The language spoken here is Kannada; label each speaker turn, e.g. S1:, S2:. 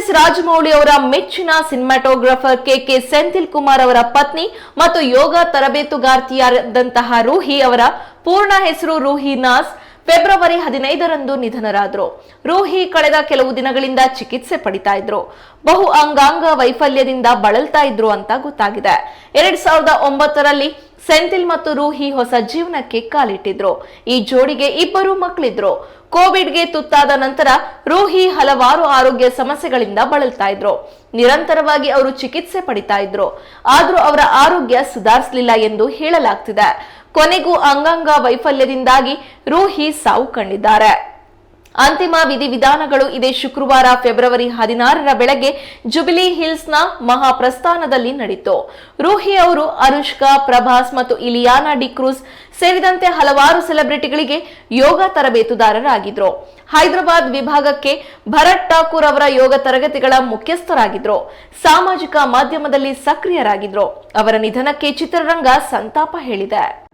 S1: ಎಸ್ ರಾಜಮೌಳಿ ಅವರ ಮೆಚ್ಚಿನ cinematographer K K Senthil Kumar ಅವರ ಪತ್ನಿ ಮತ್ತು ಯೋಗ ತರಬೇತುಗಾರ್ತಿಯಾದಂತಹ ರೂಹಿ ಅವರ ಪೂರ್ಣ ಹೆಸರು ರೂಹಿ ನಾಸ್ ಫೆಬ್ರವರಿ ಹದಿನೈದರಂದು ನಿಧನರಾದರು. ರೂಹಿ ಕಳೆದ ಕೆಲವು ದಿನಗಳಿಂದ ಚಿಕಿತ್ಸೆ ಪಡಿತಾ ಇದ್ರು. ಬಹು ಅಂಗಾಂಗ ವೈಫಲ್ಯದಿಂದ ಬಳಲ್ತಾ ಇದ್ರು ಅಂತ ಗೊತ್ತಾಗಿದೆ. ಎರಡ್ ಸಾವಿರದ ಒಂಬತ್ತರಲ್ಲಿ ಸೆಂಥಿಲ್ ಮತ್ತು ರೂಹಿ ಹೊಸ ಜೀವನಕ್ಕೆ ಕಾಲಿಟ್ಟಿದ್ರು. ಈ ಜೋಡಿಗೆ ಇಬ್ಬರು ಮಕ್ಕಳಿದ್ರು. ಕೋವಿಡ್ಗೆ ತುತ್ತಾದ ನಂತರ ರೂಹಿ ಹಲವಾರು ಆರೋಗ್ಯ ಸಮಸ್ಯೆಗಳಿಂದ ಬಳಲ್ತಾ ಇದ್ರು. ನಿರಂತರವಾಗಿ ಅವರು ಚಿಕಿತ್ಸೆ ಪಡಿತಾ ಇದ್ರು. ಆದ್ರೂ ಅವರ ಆರೋಗ್ಯ ಸುಧಾರಿಸಲಿಲ್ಲ ಎಂದು ಹೇಳಲಾಗ್ತಿದೆ. ಕೊನೆಗೂ ಅಂಗಾಂಗ ವೈಫಲ್ಯದಿಂದಾಗಿ ರೂಹಿ ಸಾವು ಕಂಡಿದ್ದಾರೆ. ಅಂತಿಮ ವಿಧಿವಿಧಾನಗಳು ಇದೇ ಶುಕ್ರವಾರ ಫೆಬ್ರವರಿ ಹದಿನಾರರ ಬೆಳಗ್ಗೆ ಜುಬಿಲಿ ಹಿಲ್ಸ್ನ ಮಹಾಪ್ರಸ್ಥಾನದಲ್ಲಿ ನಡೆಯಿತು. ರೂಹಿ ಅವರು, ಅನುಷ್ಕಾ, ಪ್ರಭಾಸ್ ಮತ್ತು ಇಲಿಯಾನಾ ಡಿಕ್ರೂಸ್ ಸೇರಿದಂತೆ ಹಲವಾರು ಸೆಲೆಬ್ರಿಟಿಗಳಿಗೆ ಯೋಗ ತರಬೇತುದಾರರಾಗಿದ್ರು. ಹೈದರಾಬಾದ್ ವಿಭಾಗಕ್ಕೆ ಭರತ್ ಠಾಕೂರ್ ಅವರ ಯೋಗ ತರಗತಿಗಳ ಮುಖ್ಯಸ್ಥರಾಗಿದ್ರು. ಸಾಮಾಜಿಕ ಮಾಧ್ಯಮದಲ್ಲಿ ಸಕ್ರಿಯರಾಗಿದ್ರು. ಅವರ ನಿಧನಕ್ಕೆ ಚಿತ್ರರಂಗ ಸಂತಾಪ ಹೇಳಿದೆ.